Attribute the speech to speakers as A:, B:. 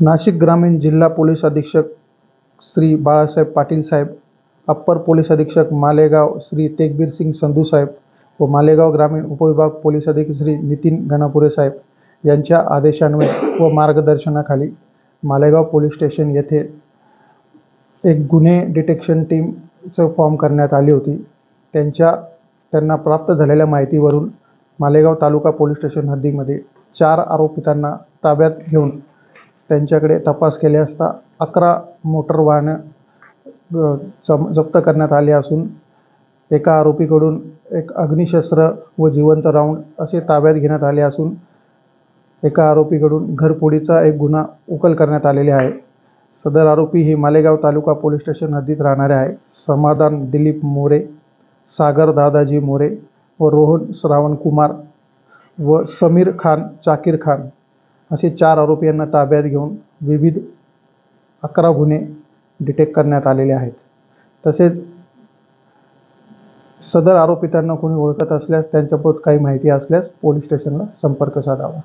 A: नाशिक ग्रामीण जिल्हा पोलीस अधीक्षक श्री बाळासाहेब पाटील साहेब अप्पर पोलीस अधीक्षक मालेगाव श्री तेगबीर सिंग संधू साहेब व मालेगाव ग्रामीण उपविभाग पोलीस अधीक्षक श्री नितीन गणापुरे साहेब यांच्या आदेशान्वये व मार्गदर्शनाखाली मालेगाव पोलीस स्टेशन येथे एक गुन्हे डिटेक्शन टीमचं फॉर्म करण्यात आली होती. त्यांच्या त्यांना प्राप्त झालेल्या माहितीवरून मालेगाव तालुका पोलीस स्टेशन हद्दीमध्ये चार आरोपितांना ताब्यात घेऊन त्यांच्याकडे तपास केले असता अकरा मोटर वाहनं जम जप्त करण्यात आले असून एका आरोपीकडून एक अग्निशस्त्र व जिवंत राऊंड असे ताब्यात घेण्यात आले असून एका आरोपीकडून घरफोडीचा एक गुन्हा उकल करण्यात आलेले आहे. सदर आरोपी हे मालेगाव तालुका पोलीस स्टेशन हद्दीत राहणारे आहे. समाधान दिलीप मोरे सागर दादाजी मोरे व रोहन श्रावण कुमार व समीर खान चाकीर खान असे चार आरोपी यांना ताब्यात घेऊन विविध अकरा गुन्हे डिटेक्ट करण्यात आलेले आहेत. तसेच सदर आरोपितांना कोणी ओळखत असल्यास त्यांच्याबाबत काही माहिती असल्यास पोलीस स्टेशनला संपर्क साधावा.